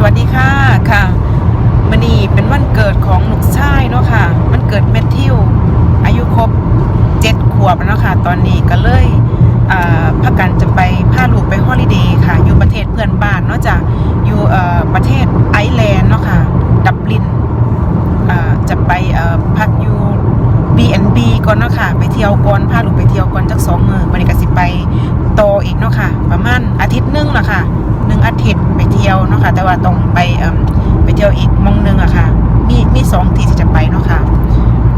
สวัสดีค่ะค่ะมันนี่เป็นวันเกิดของลูกชายเนาะค่ะ มันเกิดแมทธิว อายุครบเจ็ดขวบแล้วเนาะค่ะ ตอนนี้ก็เลยพักกันจะไปพาลูกไปฮอลิเดย์ค่ะ อยู่ประเทศเพื่อนบ้านเนาะจ้ะอยู่ประเทศไอร์แลนด์เนาะค่ะ ดับลินจะไปพักอยู่ B&B ก่อนเนาะค่ะ ไปเที่ยวก่อนพาลูกไปเที่ยวก่อนจักสองมือวันนี้ก็สิไปโตออีกเนาะค่ะ ประมาณอาทิตย์หนึงละค่ะหนึ่งอาทิตย์ไปเที่ยวเนาะค่ะ แต่ว่าต้องไปเอ่มไปเที่ยวอีกหมองหนึงอะค่ะ มีมีสองที่ที่จะไปเนาะค่ะ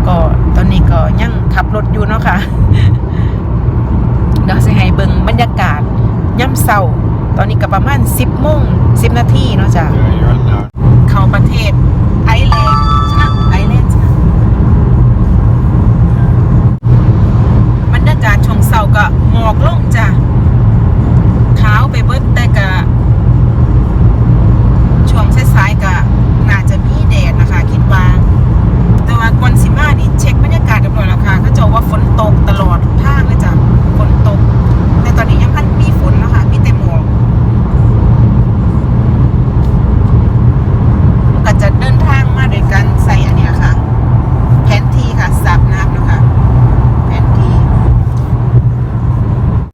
ก็ตอนนี้ก็ยังขับรถอยู่เนาะค่ะเดี๋ยวสิให้เบิ่งบรรยากาศย่ำเศร้า ตอนนี้ก็ประมาณ10โมง10นาทีเนาะจ้ะเข้าประเทศไอร์แลนด์ใช่ไหมไอร์แลนด์ใช่ไหมบรรยากาศช่วงเสาร์ก็หมอกลงจ้ะขาวไปเบิดแต่ก็ช่วงสายๆก็น่าจะมีแดดนะคะ คิดว่า แต่ว่าก่อนสิมานี่เช็คบรรยากาศเรียบร้อยแล้วค่ะเขาเจะว่าฝนตกตลอดทุกทางเลยจ้ะฝนตก แต่ตอนนี้ยังพันมีฝนเนาะคะมีแต่หมอก ก็จะเดินทางมาโดยการใส่อันเนี้ยค่ะ แผนที่ค่ะสับน้ำเนาะคะแผนที่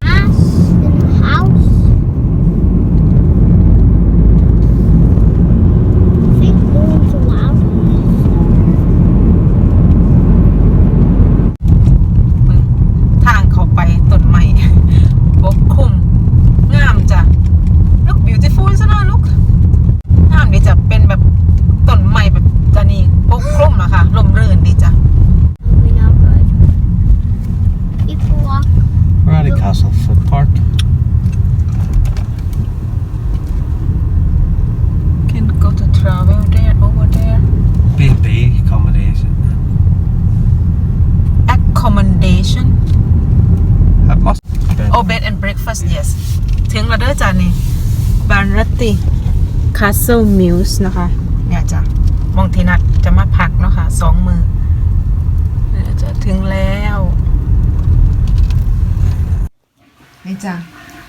House in the house. I think no one's allowed. เบิ่งทางเข้าไปต้นไม้ ปกคลุมงามจ้ะ look beautiful ซะนะ look งามดีจ้ะเป็นแบบต้นไม้แบบจะนี่ปกคลุมอะค่ะลมรื่นดีจ้ะ We know good. People walk. We're at a Castleford Park. can go to travel there over there B&B accommodation. accommodation That must be. Oh bed and breakfast yes ถึงแล้วเด้อจ้ะนี่บานรัตติ Castle Mills นะคะ เนี่ยจ้ะมองที่นัดจะมาพักเนาะค่ะสองมือเนี่ยจะถึงแล้ว นี่จ้ะ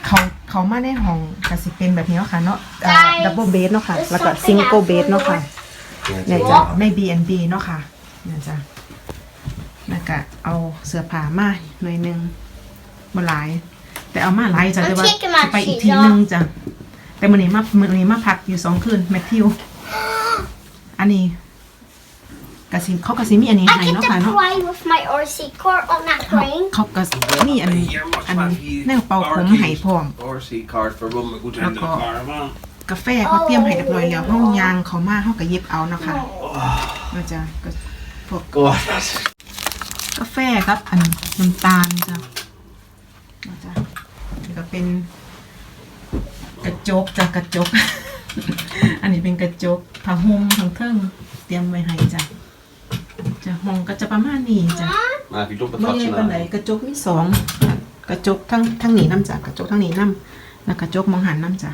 เขาเขามาในห้องก็สิเป็นแบบนี้เนาะค่ะเนาะดับเบิลเบดเนาะค่ะ แล้วก็ซิงเกิลเบดเนาะค่ะเนี่ยจ้ะใน B&B เนาะค่ะเนี่ยจ้ะแล้วก็เอาเสื้อผ้ามาหน่อยหนึงบ่หลาย แต่เอามาหลายจ้ะแต่ว่าเอาเช็คกันมาสิไปอีกสิทีเนาะนึงจ้ะ แต่มื้อนี้มามื้อนี้มาพักอยู่สองคืนแมทธิว อันนี้กะสิเขากะสิมีอันนี้ I ให้ get เนาะ to ค่ะเนาะ play with my RC car on that เขา train. เขากะสิมีอันนี้อันแนวเป่าผมให้พร้อม RC card for one that go down to the Look, caravan. กาแฟเขาเตรียมให้เรียบร้อยแล้วห้องยางเขามาเขาก็หยิบเอาเนาะค่ะมันจะก็พวก Go on. กาแฟครับ อันน้ำตาลจ้ะนะจ้ะนี่ก็เป็นก ระจกจ้ะกระจก อันนี้เป็นกระจกผ้าห่มทั้งเทิงเตรียมไว้ให้จ้ะจะห้องก็จะประมาณนี้จ้ะ Nah, if you dump a เมื่อ touch ไง on ปันไหน that. กระจกมีสองกระจกทั้งทั้งนี้น้ำจ้ะกระจกทั้งนี้น้ำแล้วกระจกมองหันน้ำจ้ะ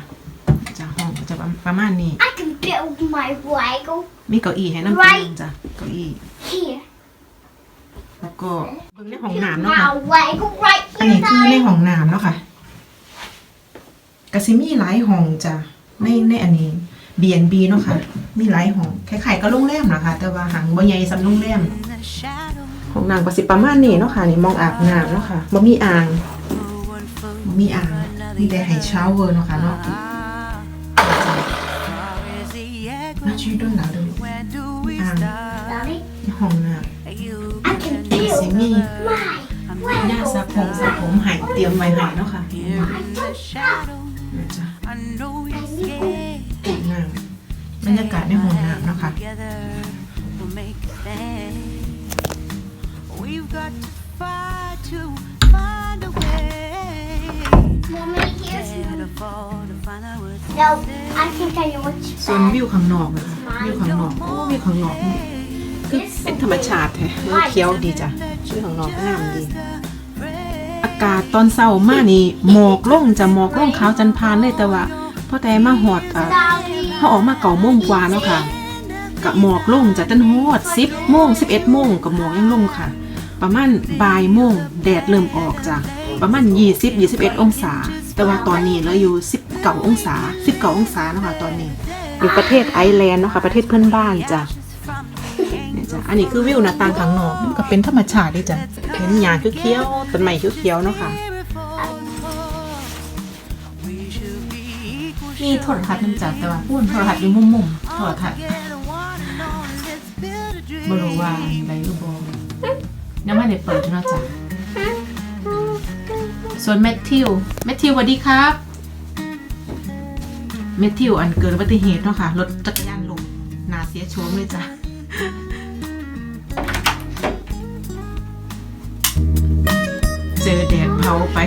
จ้ะห้องก็จะประมาณนี้ I can build my Lego มีเก้าอี้ให้น้ำตัวหนึงจ้ะเก้าอี้ here. แล้วก็เบิ่งในห้องน้ำเนาะค่ะ My Lego right อัน here. นี้คือใน guys. ห้องน้ำเนาะค่ะ กสิมีหลายห้องจ้ะในในอันนี้ B&B เนาะค่ะ มีหลายห้องคล้ายๆก็โรงแรมนะคะแต่ว่าหังบ่ใหญ่สำโรงแรมห้องน้ำก็สิประมาณนี้เนาะค่ะนี่มองอาบน้ำเนาะค่ะบ่มีอ่างบ่มีอ่างมีแต่ให้ชาวเวอร์เนาะค่ะเนาะน่าชื่อด้วยนะดูอ่าง Daddy, ในห้องน้ I can ำก็สิ build มี my หน้าสระผมสระผมให้เตรียมไว้ให้เนาะค่ะนะ รรยากาศในห้องน้ำนะคะ We've got to fight to find a way. Mommy, here's To fall to find out what's No, I think I know what's ส่วน bad. วิวข้างนอกนะคะวิวข้างนอกโอ้วิวข้างนอกนี่คือเป็นธรรมชาติแท้เออเขียวดีจ้ะวิวข้างนอกงามดี อากาศตอนเช้ามานี่หมอกลงจะหมอกลงขาวจันทร์พานเลยแต่ว่า พอแต่มาหอดอ่า Daddy. เขาออกมาเก่าโมงกว่าเนาะค่ะกับหมอกลงจะตั้นฮอดสิบโมงสิบเอ็ดโมงกับหมอกยังลงค่ะ ประมาณบ่ายโมงแดดเริ่มออกจ้ะประมาณยี่สิบยี่สิบเอ็ดองศา แต่ว่าตอนนี้เราอยู่สิบเก้าองศาสิบเก้าองศาเนาะค่ะตอนนี้ อยู่ประเทศไอร์แลนด์เนาะค่ะประเทศเพื่อนบ้านจ้ะนี่จ้ะอันนี้คือวิวหน้าต่างข้างนอกมันก็เป็นธรรมชาติดีจ้ะเห็นหญ้าเขียวต้นไม้เขียวๆเนาะค่ะ มีโทรทัศน์นึงจ้ะแต่ว่าพูดโทรทัศน์อยู่มุมๆโทรทัศน์บ่รู้ว่าได้หรือบ่ยังไม่ได้เปิดนาะจ้ะส่วนแมทธิว แมทธิวสวัสดีครับ แมทธิวอันเกิดอุบัติเหตุเนาะค่ะ รถจักรยานล้มนาเสียโชมเลยจ้ะเจอแดดเผาไป